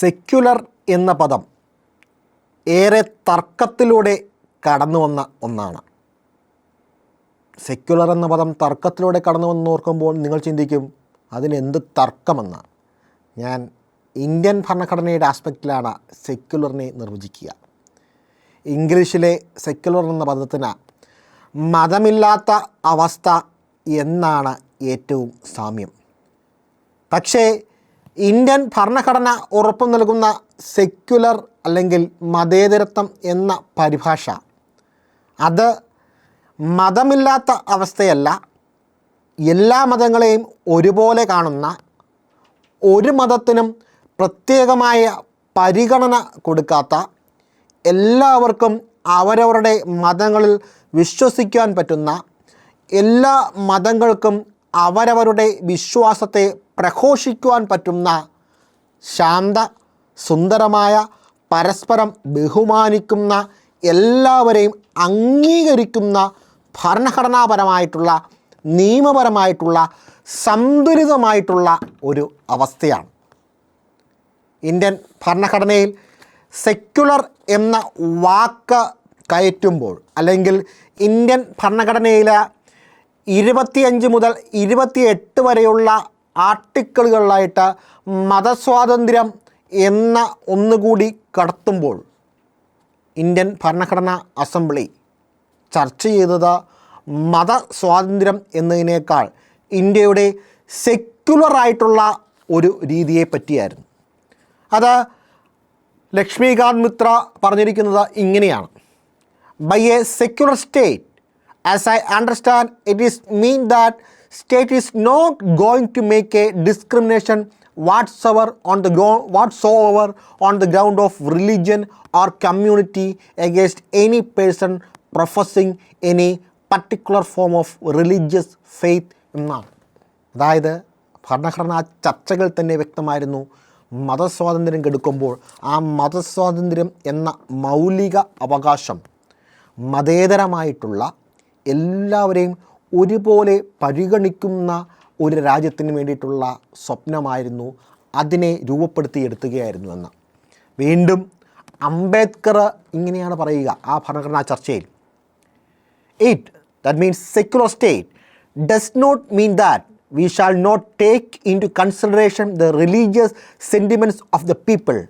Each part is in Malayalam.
സെക്യുലർ എന്ന പദം ഏറെ തർക്കത്തിലൂടെ കടന്നു വന്ന ഒന്നാണ്. സെക്യുലർ എന്ന പദം തർക്കത്തിലൂടെ കടന്നു വന്ന് ഓർക്കുമ്പോൾ നിങ്ങൾ ചിന്തിക്കും അതിനെന്ത് തർക്കമെന്ന്? ഞാൻ ഇന്ത്യൻ ഭരണഘടനയുടെ ആസ്പെക്റ്റിലാണ് സെക്യുലറിനെ നിർവചിക്കുക. ഇംഗ്ലീഷിലെ സെക്യുലർ എന്ന പദത്തിന് മതമില്ലാത്ത അവസ്ഥ എന്നാണ് ഏറ്റവും സാമ്യം. പക്ഷേ ഇന്ത്യൻ ഭരണഘടന ഉറപ്പു നൽകുന്ന സെക്യുലർ അല്ലെങ്കിൽ മതേതരത്വം എന്ന പരിഭാഷ. അത് മതമില്ലാത്ത അവസ്ഥയല്ല. എല്ലാ മതങ്ങളെയും ഒരുപോലെ കാണുന്ന ഒരു മതത്തിനും പ്രത്യേകമായ പരിഗണന കൊടുക്കാത്ത എല്ലാവർക്കും അവരവരുടെ മതങ്ങളിൽ വിശ്വസിക്കാൻ പറ്റുന്ന എല്ലാ മതങ്ങൾക്കും അവരവരുടെ വിശ്വാസത്തെ പ്രഘോഷിക്കുവാൻ പറ്റുന്ന ശാന്ത സുന്ദരമായ പരസ്പരം ബഹുമാനിക്കുന്ന എല്ലാവരെയും അംഗീകരിക്കുന്ന ഭരണഘടനാപരമായിട്ടുള്ള നിയമപരമായിട്ടുള്ള സന്തുലിതമായിട്ടുള്ള ഒരു അവസ്ഥയാണ്. ഇന്ത്യൻ ഭരണഘടനയിൽ സെക്യുലർ എന്ന വാക്ക് കയറ്റുമ്പോൾ അല്ലെങ്കിൽ ഇന്ത്യൻ ഭരണഘടനയിലെ ഇരുപത്തിയഞ്ച് മുതൽ ഇരുപത്തിയെട്ട് വരെയുള്ള ആർട്ടിക്കിളുകളിലായിട്ട് മതസ്വാതന്ത്ര്യം എന്ന ഒന്നുകൂടി കടത്തുമ്പോൾ ഇന്ത്യൻ ഭരണഘടനാ അസംബ്ലി ചർച്ച ചെയ്തത് മതസ്വാതന്ത്ര്യം എന്നതിനേക്കാൾ ഇന്ത്യയുടെ സെക്യുലറായിട്ടുള്ള ഒരു രീതിയെ പറ്റിയായിരുന്നു. അത് ലക്ഷ്മികാന്ത് മിത്ര പറഞ്ഞിരിക്കുന്നത് ഇങ്ങനെയാണ്. By a secular state as I understand it is mean that not going to make a discrimination whatsoever on the go whatsoever on the ground of religion or community against any person professing any particular form of religious faith എന്നാണ്. അതായത് ഭരണഘടനാ ചർച്ചകൾ തന്നെ വ്യക്തമായിരുന്നു. മതസ്വാതന്ത്ര്യം കെടുക്കുമ്പോൾ ആ മതസ്വാതന്ത്ര്യം എന്ന മൗലിക അവകാശം മതേതരമായിട്ടുള്ള എല്ലാവരെയും ഒരുപോലെ പരിഗണിക്കുന്ന ഒരു രാജ്യത്തിന് വേണ്ടിയിട്ടുള്ള സ്വപ്നമായിരുന്നു അതിനെ രൂപപ്പെടുത്തിയെടുത്തുകയായിരുന്നു എന്ന് വീണ്ടും അംബേദ്കർ ഇങ്ങനെയാണ് പറയുക ആ ഭരണഘടനാ ചർച്ചയിൽ It, that means secular state, does not mean that we shall not take into consideration the religious sentiments of the people.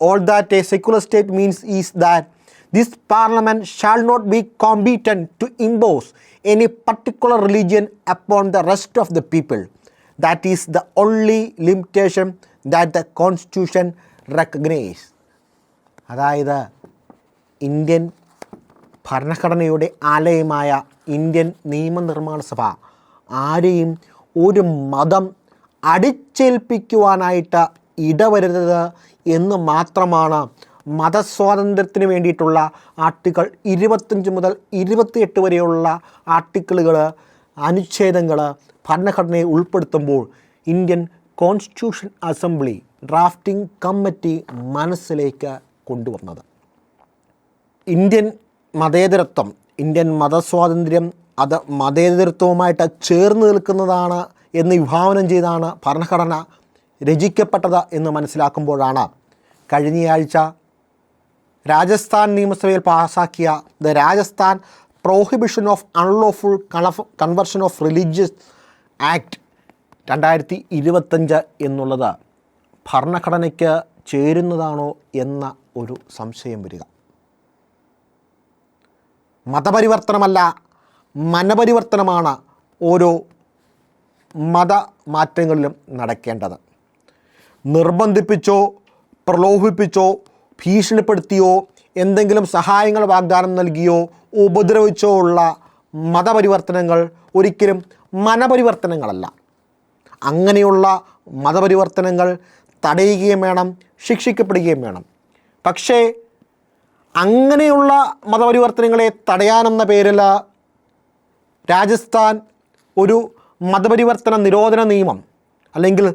All that a secular state means is that this parliament shall not be competent to impose any particular religion upon the rest of the people. That is the only limitation that the constitution recognizes. അതായത് ഇന്ത്യൻ ഭരണഘടനയുടെ ആലയമായ ഇന്ത്യൻ നിയമനിർമ്മാണ സഭ ആരെയും ഒരു മതം അടിച്ചേൽപ്പിക്കുവാനായിട്ട് ഇടവരുന്നത് എന്ന് മാത്രമാണ് മതസ്വാതന്ത്ര്യത്തിന് വേണ്ടിയിട്ടുള്ള ആർട്ടിക്കിൾ ഇരുപത്തഞ്ച് മുതൽ ഇരുപത്തിയെട്ട് വരെയുള്ള ആർട്ടിക്കിളുകൾ അനുച്ഛേദങ്ങൾ ഭരണഘടനയെ ഉൾപ്പെടുത്തുമ്പോൾ Indian constitution assembly drafting committee മനസ്സിലേക്ക് കൊണ്ടുവന്നത്. ഇന്ത്യൻ മതേതരത്വം ഇന്ത്യൻ മതസ്വാതന്ത്ര്യം അത് മതേതരത്വവുമായിട്ട് ചേർന്ന് നിൽക്കുന്നതാണ് എന്ന് വിഭാവനം ചെയ്താണ് ഭരണഘടന രചിക്കപ്പെട്ടത് എന്ന് മനസ്സിലാക്കുമ്പോഴാണ് കഴിഞ്ഞയാഴ്ച രാജസ്ഥാൻ നിയമസഭയിൽ പാസാക്കിയ the Rajasthan prohibition of unlawful conversion of religious act രണ്ടായിരത്തി ഇരുപത്തഞ്ച് എന്നുള്ളത് ഭരണഘടനയ്ക്ക് ചേരുന്നതാണോ എന്ന ഒരു സംശയം വരിക. മതപരിവർത്തനമല്ല മനപരിവർത്തനമാണ് ഓരോ മത മാറ്റങ്ങളിലും നടക്കേണ്ടത്. നിർബന്ധിപ്പിച്ചോ പ്രലോഭിപ്പിച്ചോ ഭീഷണിപ്പെടുത്തിയോ എന്തെങ്കിലും സഹായങ്ങൾ വാഗ്ദാനം നൽകിയോ ഉപദ്രവിച്ചോ ഉള്ള മതപരിവർത്തനങ്ങൾ ഒരിക്കലും മനപരിവർത്തനങ്ങളല്ല. അങ്ങനെയുള്ള മതപരിവർത്തനങ്ങൾ തടയുകയും വേണം ശിക്ഷിക്കപ്പെടുകയും വേണം. പക്ഷേ അങ്ങനെയുള്ള മതപരിവർത്തനങ്ങളെ തടയാനെന്ന പേരിൽ രാജസ്ഥാൻ ഒരു മതപരിവർത്തന നിരോധന നിയമം അല്ലെങ്കിൽ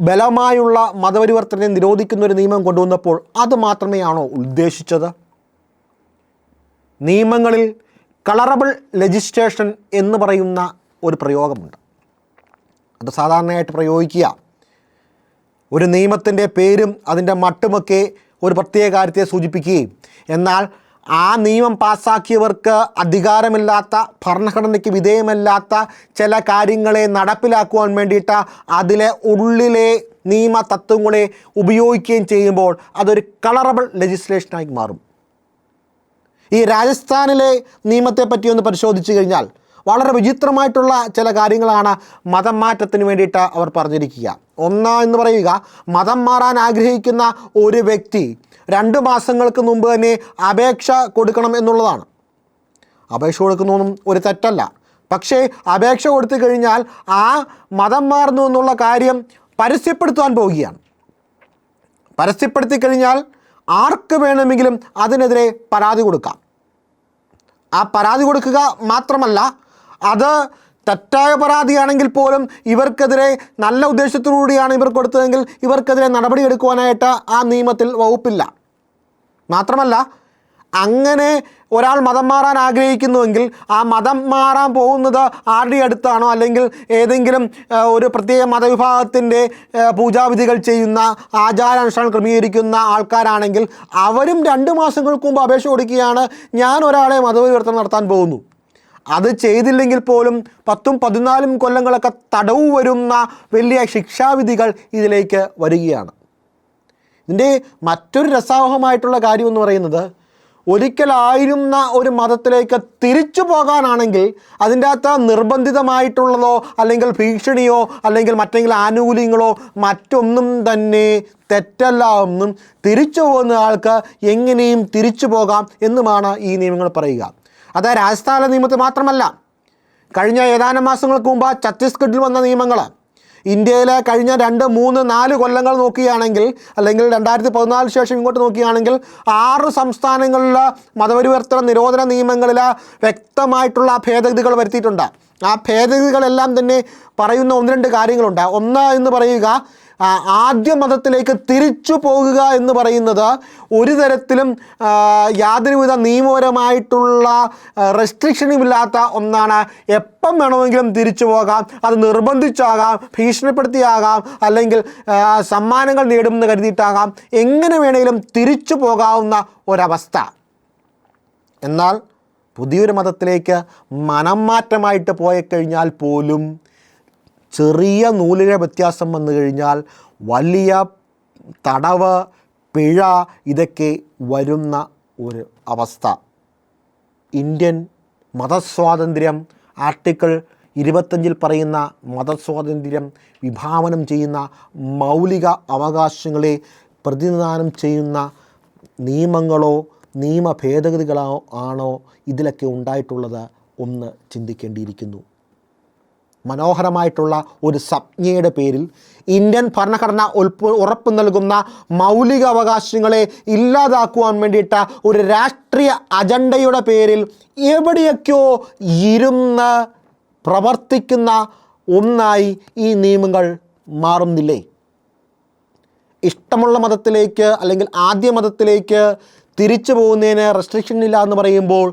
ബലമായുള്ള മതപരിവർത്തനം നിരോധിക്കുന്ന ഒരു നിയമം കൊണ്ടുവന്നപ്പോൾ അത് മാത്രമേയാണോ ഉദ്ദേശിച്ചത്? നിയമങ്ങളിൽ കളറബിൾ ലെജിസ്ട്രേഷൻ എന്ന് പറയുന്ന ഒരു പ്രയോഗമുണ്ട്. അത് സാധാരണയായിട്ട് പ്രയോഗിക്കുക. ഒരു നിയമത്തിന്റെ പേരും അതിന്റെ മട്ടുമൊക്കെ ഒരു പ്രത്യേക കാര്യത്തെ സൂചിപ്പിക്കുകയും എന്നാൽ ആ നിയമം പാസ്സാക്കിയവർക്ക് അധികാരമില്ലാത്ത ഭരണഘടനയ്ക്ക് വിധേയമല്ലാത്ത ചില കാര്യങ്ങളെ നടപ്പിലാക്കുവാൻ വേണ്ടിയിട്ട് അതിലെ ഉള്ളിലെ നിയമ തത്വങ്ങളെ ഉപയോഗിക്കുകയും ചെയ്യുമ്പോൾ അതൊരു കളറബിൾ ലെജിസ്ലേഷനായി മാറും. ഈ രാജസ്ഥാനിലെ നിയമത്തെ പറ്റി ഒന്ന് പരിശോധിച്ചു കഴിഞ്ഞാൽ വളരെ വിചിത്രമായിട്ടുള്ള ചില കാര്യങ്ങളാണ് മതം മാറ്റത്തിന് വേണ്ടിയിട്ട് അവർ പറഞ്ഞിരിക്കുക. ഒന്ന് എന്ന് പറയുക മതം മാറാൻ ആഗ്രഹിക്കുന്ന ഒരു വ്യക്തി രണ്ട് മാസങ്ങൾക്ക് മുമ്പ് തന്നെ അപേക്ഷ കൊടുക്കണം എന്നുള്ളതാണ്. അപേക്ഷ കൊടുക്കുന്നതൊന്നും ഒരു തെറ്റല്ല. പക്ഷേ അപേക്ഷ കൊടുത്തു കഴിഞ്ഞാൽ ആ മതം മാറുന്നു എന്നുള്ള കാര്യം പരസ്യപ്പെടുത്തുവാൻ പോവുകയാണ്. പരസ്യപ്പെടുത്തി കഴിഞ്ഞാൽ ആർക്ക് വേണമെങ്കിലും അതിനെതിരെ പരാതി കൊടുക്കാം. ആ പരാതി കൊടുക്കുക മാത്രമല്ല അത് തെറ്റായ പരാതിയാണെങ്കിൽ പോലും ഇവർക്കെതിരെ നല്ല ഉദ്ദേശത്തോടുകൂടിയാണ് ഇവർ കൊടുത്തതെങ്കിൽ ഇവർക്കെതിരെ നടപടിയെടുക്കുവാനായിട്ട് ആ നിയമത്തിൽ വകുപ്പില്ല. മാത്രമല്ല അങ്ങനെ ഒരാൾ മതം മാറാൻ ആഗ്രഹിക്കുന്നുവെങ്കിൽ ആ മതം മാറാൻ പോകുന്നത് ആരുടെ അടുത്താണോ? അല്ലെങ്കിൽ ഏതെങ്കിലും ഒരു പ്രത്യേക മതവിഭാഗത്തിന്റെ പൂജാവിധികൾ ചെയ്യുന്ന ആചാരാനുഷ്ഠാനം ക്രമീകരിക്കുന്ന ആൾക്കാരാണെങ്കിൽ അവരും രണ്ട് മാസങ്ങൾക്ക് മുമ്പ് അപേക്ഷ കൊടുക്കുകയാണ് ഞാൻ ഒരാളെ മതപരിവർത്തനം നടത്താൻ പോകുന്നു. അത് ചെയ്തില്ലെങ്കിൽ പോലും പത്തും പതിനാലും കൊല്ലങ്ങളൊക്കെ തടവ് വരുന്ന വലിയ ശിക്ഷാവിധികൾ ഇതിലേക്ക് വരികയാണ്. ഇതിന്റെ മറ്റൊരു രസാവഹമായിട്ടുള്ള കാര്യം എന്ന് പറയുന്നത് ഒരിക്കലായിരുന്ന ഒരു മതത്തിലേക്ക് തിരിച്ചു പോകാനാണെങ്കിൽ അതിന്റെ അകത്ത് നിർബന്ധിതമായിട്ടുള്ളതോ അല്ലെങ്കിൽ ഭീഷണിയോ അല്ലെങ്കിൽ മറ്റെങ്കിലും ആനുകൂല്യങ്ങളോ മറ്റൊന്നും തന്നെ തെറ്റല്ല എന്നും തിരിച്ചു പോകുന്ന ആൾക്ക് എങ്ങനെയും തിരിച്ചു പോകാം എന്നുമാണ് ഈ നിയമങ്ങൾ പറയുക. അത് രാജസ്ഥാന നിയമത്തിൽ മാത്രമല്ല. കഴിഞ്ഞ ഏതാനും മാസങ്ങൾക്ക് മുമ്പ് ഛത്തീസ്ഗഡിൽ വന്ന നിയമങ്ങൾ. ഇന്ത്യയിലെ കഴിഞ്ഞ രണ്ട് മൂന്ന് നാല് കൊല്ലങ്ങൾ നോക്കുകയാണെങ്കിൽ അല്ലെങ്കിൽ രണ്ടായിരത്തി പതിനാലിന് ശേഷം ഇങ്ങോട്ട് നോക്കുകയാണെങ്കിൽ ആറ് സംസ്ഥാനങ്ങളിലെ മതപരിവർത്തന നിരോധന നിയമങ്ങളിൽ വ്യക്തമായിട്ടുള്ള ഭേദഗതികൾ വരുത്തിയിട്ടുണ്ട്. ആ ഭേദഗതികളെല്ലാം തന്നെ പറയുന്ന ഒന്ന് രണ്ട് കാര്യങ്ങളുണ്ട്. ഒന്ന് എന്ന് പറയുക ആദ്യ മതത്തിലേക്ക് തിരിച്ചു പോകുക എന്ന് പറയുന്നത് ഒരു തരത്തിലും യാതൊരുവിധ നിയമപരമായിട്ടുള്ള റെസ്ട്രിക്ഷനും ഇല്ലാത്ത ഒന്നാണ്. എപ്പം വേണമെങ്കിലും തിരിച്ചു പോകാം. അത് നിർബന്ധിച്ചാകാം ഭീഷണിപ്പെടുത്തിയാകാം അല്ലെങ്കിൽ സമ്മാനങ്ങൾ നേടുമെന്ന് കരുതിയിട്ടാകാം. എങ്ങനെ വേണമെങ്കിലും തിരിച്ചു പോകാവുന്ന ഒരവസ്ഥ. എന്നാൽ പുതിയൊരു മതത്തിലേക്ക് മനം മാറ്റമായിട്ട് കഴിഞ്ഞാൽ പോലും ചെറിയ നൂലിലെ വ്യത്യാസം വന്നു കഴിഞ്ഞാൽ വലിയ തടവ് പിഴ ഇതൊക്കെ വരുന്ന ഒരു അവസ്ഥ. ഇന്ത്യൻ മതസ്വാതന്ത്ര്യം ആർട്ടിക്കിൾ ഇരുപത്തഞ്ചിൽ പറയുന്ന മതസ്വാതന്ത്ര്യം വിഭാവനം ചെയ്യുന്ന മൗലിക അവകാശങ്ങളെ പ്രതിനിധാനം ചെയ്യുന്ന നിയമങ്ങളോ നിയമ ഭേദഗതികളോ ആണോ ഇതിലൊക്കെ ഉണ്ടായിട്ടുള്ളത് ഒന്ന് ചിന്തിക്കേണ്ടിയിരിക്കുന്നു. മനോഹരമായിട്ടുള്ള ഒരു സംജ്ഞയുടെ പേരിൽ ഇന്ത്യൻ ഭരണഘടന ഉൾപ്പ് ഉറപ്പ് നൽകുന്ന മൗലിക അവകാശങ്ങളെ ഇല്ലാതാക്കുവാൻ വേണ്ടിയിട്ട ഒരു രാഷ്ട്രീയ അജണ്ടയുടെ പേരിൽ എവിടെയൊക്കെയോ ഇരുന്ന് പ്രവർത്തിക്കുന്ന ഒന്നായി ഈ നിയമങ്ങൾ മാറുന്നില്ലേ? ഇഷ്ടമുള്ള മതത്തിലേക്ക് അല്ലെങ്കിൽ ആദ്യ മതത്തിലേക്ക് തിരിച്ചു പോകുന്നതിന് റെസ്ട്രിക്ഷൻ ഇല്ല എന്ന് പറയുമ്പോൾ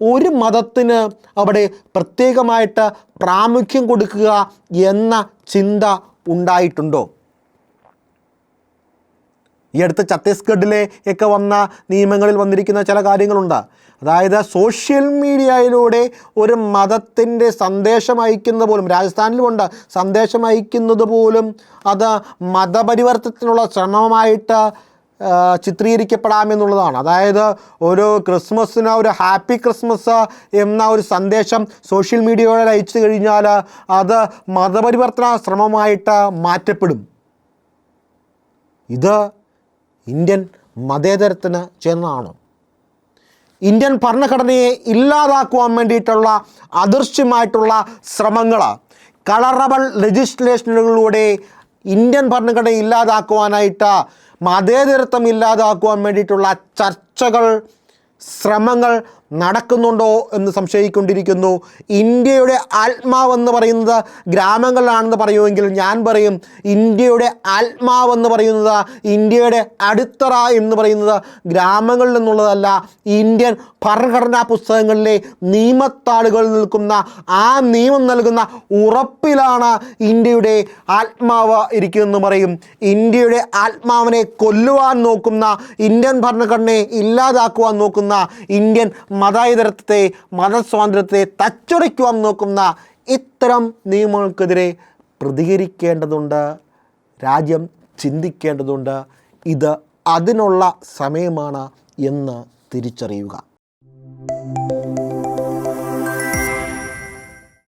ഒരു മതത്തിന് അവിടെ പ്രത്യേകമായിട്ട് പ്രാമുഖ്യം കൊടുക്കുക എന്ന ചിന്ത ഉണ്ടായിട്ടുണ്ടോ? ഈ അടുത്ത് ഛത്തീസ്ഗഡിലെ ഒക്കെ വന്ന നിയമങ്ങളിൽ വന്നിരിക്കുന്ന ചില കാര്യങ്ങളുണ്ട്. അതായത് സോഷ്യൽ മീഡിയയിലൂടെ ഒരു മതത്തിന്റെ സന്ദേശം അയക്കുന്നത് പോലും രാജസ്ഥാനിലുമുണ്ട് സന്ദേശം അയക്കുന്നത് പോലും അത് മതപരിവർത്തനത്തിനുള്ള ശ്രമമായിട്ട് ചിത്രീകരിക്കപ്പെടാമെന്നുള്ളതാണ്. അതായത് ഒരു ക്രിസ്മസിന് ഒരു ഹാപ്പി ക്രിസ്മസ് എന്ന ഒരു സന്ദേശം സോഷ്യൽ മീഡിയയിൽ അയച്ചു കഴിഞ്ഞാൽ അത് മതപരിവർത്തന ശ്രമമായിട്ട് മാറ്റപ്പെടും. ഇത് ഇന്ത്യൻ മതേതരത്തിന് ചേർന്നതാണ് ഇന്ത്യൻ ഭരണഘടനയെ ഇല്ലാതാക്കുവാൻ വേണ്ടിയിട്ടുള്ള അദൃശ്യമായിട്ടുള്ള ശ്രമങ്ങൾ കളറബിൾ ലെജിസ്ലേഷനുകളിലൂടെ ഇന്ത്യൻ ഭരണഘടന ഇല്ലാതാക്കുവാനായിട്ട് മതേതരത്വം ഇല്ലാതാക്കുവാൻ വേണ്ടിയിട്ടുള്ള ചർച്ചകൾ ശ്രമങ്ങൾ നടക്കുന്നുണ്ടോ എന്ന് സംശയിക്കൊണ്ടിരിക്കുന്നു. ഇന്ത്യയുടെ ആത്മാവെന്ന് പറയുന്നത് ഗ്രാമങ്ങളിലാണെന്ന് പറയുമെങ്കിൽ ഞാൻ പറയും ഇന്ത്യയുടെ ആത്മാവെന്ന് പറയുന്നത് ഇന്ത്യയുടെ അടിത്തറ എന്ന് പറയുന്നത് ഗ്രാമങ്ങളിൽ നിന്നുള്ളതല്ല. ഇന്ത്യൻ ഭരണഘടനാ പുസ്തകങ്ങളിലെ നിയമത്താളുകൾ നിൽക്കുന്ന ആ നിയമം നൽകുന്ന ഉറപ്പിലാണ് ഇന്ത്യയുടെ ആത്മാവ് ഇരിക്കുമെന്ന് പറയും. ഇന്ത്യയുടെ ആത്മാവിനെ കൊല്ലുവാൻ നോക്കുന്ന ഇന്ത്യൻ ഭരണഘടനയെ ഇല്ലാതാക്കുവാൻ നോക്കുന്ന ഇന്ത്യൻ മതായുധരത്വത്തെ മതസ്വാതന്ത്ര്യത്തെ തച്ചുടയ്ക്കുവാൻ നോക്കുന്ന ഇത്തരം നിയമങ്ങൾക്കെതിരെ പ്രതികരിക്കേണ്ടതുണ്ട് രാജ്യം ചിന്തിക്കേണ്ടതുണ്ട്. ഇത് അതിനുള്ള സമയമാണ് എന്ന് തിരിച്ചറിയുക.